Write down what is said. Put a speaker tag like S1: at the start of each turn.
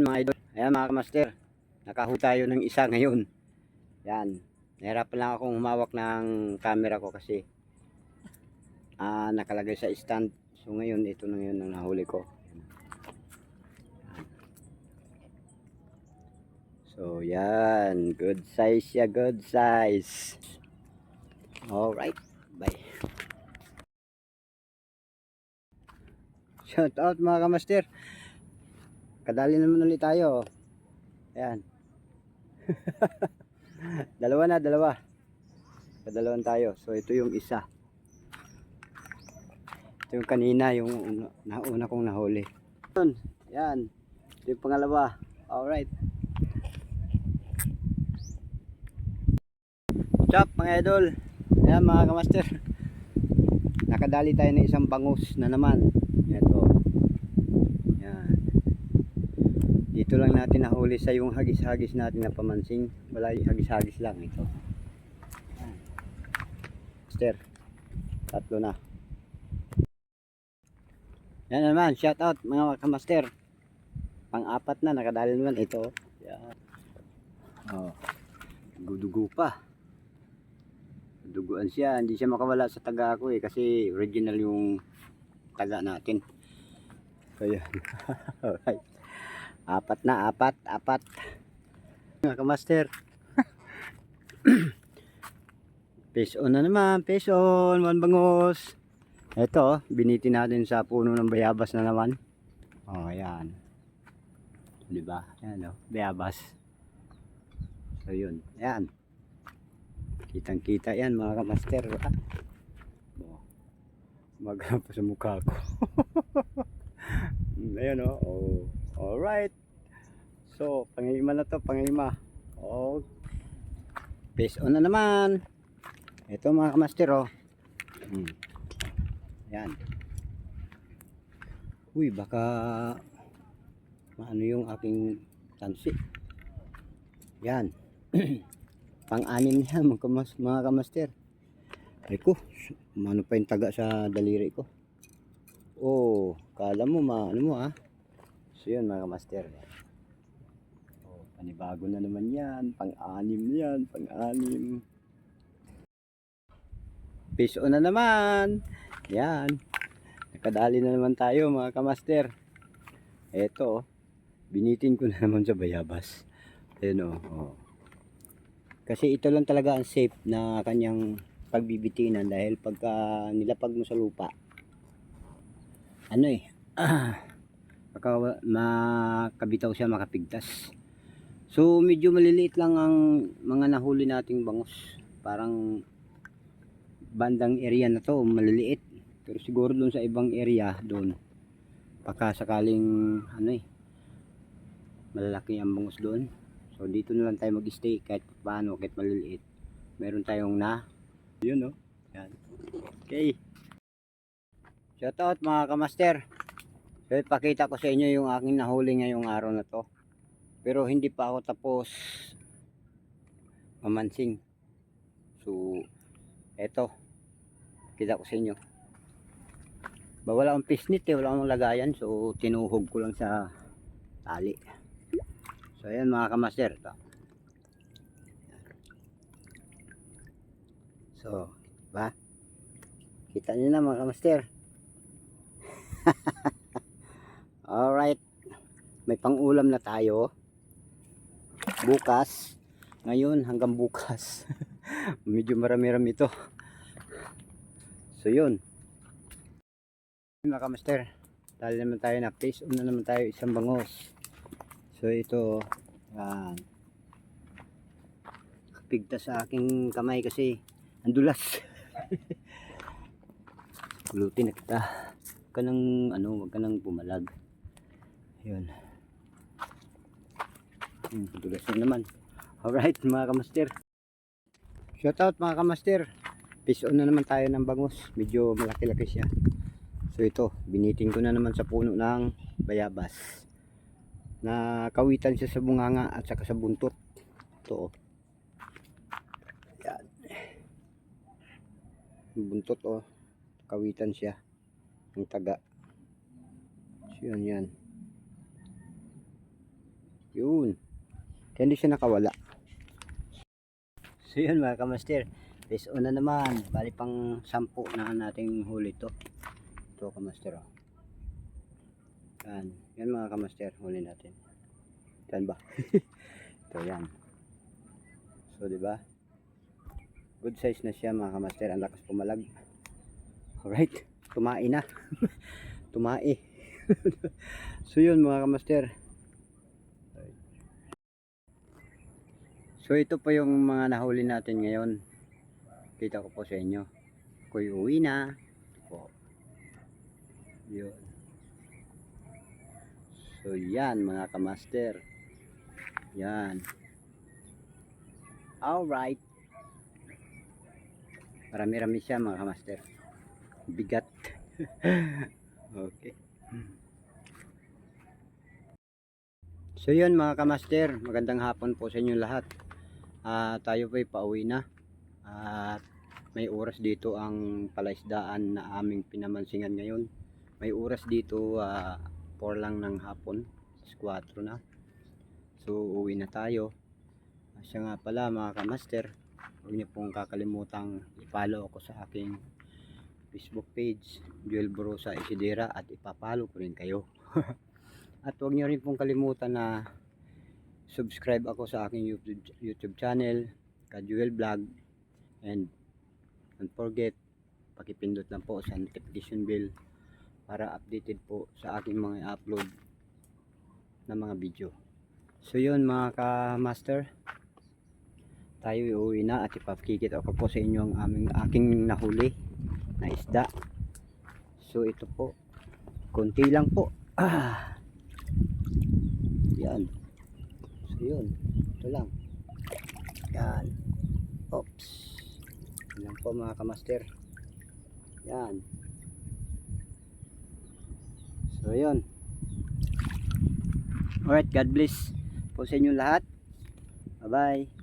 S1: Yan mga idol. Ayan mga master. Nakahu tayo ng isa ngayon. Yan. Nahirapan lang akong humawak ng camera ko kasi ah nakalagay sa stand. So ngayon ito na ngayon ang nahuli ko. So yan, good size siya, good size. All right, bye. Shout out mga kamaster. Kadali naman ulit tayo. Ayan. dalawa na, dalawa. Kadalawan tayo. So ito yung isa. Ito yung kanina, yung una, nauna kong nahuli. Yun, Yan. Ito yung pangalawa. Alright. Up mga idol? Ayan mga kamaster. Nakadali tayo ng isang bangus na naman. Ito. Yan. Dito lang natin nahuli sa yung hagis-hagis natin na pamansing. Wala yung hagis-hagis lang ito. Master. Tatlo na. Yan naman, shout out mga kamaster. Pang-apat na, nakadali naman ito. Yan. Oh. Dugo pa. Duguan siya, hindi siya makawala sa taga ko eh kasi original yung taga natin. Yan. Alright. Apat na, apat, apat. Mga kamaster. Fish on na naman, fish on, one bangos. Ito, biniti natin sa puno ng bayabas na naman. Oh, ayan. Di ba? Ayan oh, bayabas. So yun, ayan. Kitang kita yan mga kamaster. Ah. Oh. Magana pa sa mukha ko. Ayan oh. oh. Alright. So, pangima na to, pangima. Oh. Face on na naman. Ito mga kamaster oh. Hmm. Yan. Uy, baka maano yung aking tansi. Yan. Pang-anim yan mga, kamas, mga kamaster. Ay ko, ano pa yung taga sa daliri ko. Oh, kala mo ma, ano mo ah. So yun mga kamaster. Oh, panibago na naman yan. Pang-anim yan, pang-anim. Piso na naman. Yan. Nakadali na naman tayo mga kamaster. Eto, oh. binitin ko na naman sa bayabas. Ayan oh. oh. Kasi ito lang talaga ang safe na kanyang pagbibitinan dahil pagka nilapag mo sa lupa, ano eh, ah, baka wa- makabitaw siya, makapigtas. So medyo maliliit lang ang mga nahuli nating bangus. Parang bandang area na to, maliliit. Pero siguro doon sa ibang area doon, baka sakaling ano eh, malalaki ang bangus doon. So dito na lang tayo mag-stay kahit paano, kahit maliliit. Meron tayong na. Yun oh. Yan. Okay. Shout out mga kamaster. So ipakita ko sa inyo yung aking nahuli ngayong araw na to. Pero hindi pa ako tapos mamansing. So eto. Kita ko sa inyo. Ba wala akong pisnit eh, wala akong lagayan. So tinuhog ko lang sa tali. So ayan mga kamaster. Ito. So, ba? Kita niyo na mga kamaster. Alright. May pangulam na tayo. Bukas. Ngayon hanggang bukas. Medyo marami-rami ito. So yun. Mga. Dali naman tayo na face on na naman tayo isang bangos. So ito. Yan. Kapigta sa aking kamay kasi andulas. Pulutin na kita. Huwag ka nang, ano, huwag ka nang pumalag. Yun. Hmm, dulas na naman. Alright, mga kamaster. Shoutout mga kamaster. Fish on na naman tayo ng bangus. Medyo malaki-laki siya. So ito, binitin ko na naman sa puno ng bayabas. Na kawitan siya sa bunganga at saka sa buntot. Ito oh. Yan. Buntot oh. Kawitan siya. Ang taga. So yun yan. Yun. Kaya hindi siya nakawala. So yun mga kamaster. Base on na naman. Bali pang sampu na nating huli to. Ito kamaster oh. Yan. Yan mga kamaster. Huli natin. Yan ba? ito yan. So ba? Good size na siya mga kamaster. Ang lakas pumalag. Alright. Tumain na. Tumai. so yun mga kamaster. So ito po yung mga nahuli natin ngayon. Kita ko po sa inyo. Ako'y uwi na. Po. Yun. So yan mga kamaster. Yan. Alright. Marami-rami siya mga kamaster. Bigat. okay. So yun mga kamaster, magandang hapon po sa inyo lahat. Ah, tayo po'y pauwi na. At may oras dito ang palaisdaan na aming pinamansingan ngayon. May oras dito ah, 4 lang ng hapon, 4 na. So uwi na tayo. Siya nga pala mga kamaster, huwag niyo pong kakalimutang i-follow ako sa aking Facebook page, Joel Brosa Isidera at ipapalo ko rin kayo. at huwag niyo rin pong kalimutan na subscribe ako sa aking YouTube, YouTube channel, Kajuel Vlog, and don't forget, pakipindot lang po sa notification bell para updated po sa aking mga upload na mga video. So yun mga ka-master, tayo uuwi na at ipapakikit ako po sa inyo ang aming aking nahuli na isda. So ito po, konti lang po. Ah. Yan. Yun, ito lang. Yan. Oops. Yan po mga kamaster. Yan. So yun. Alright, God bless po sa inyo lahat. Bye-bye.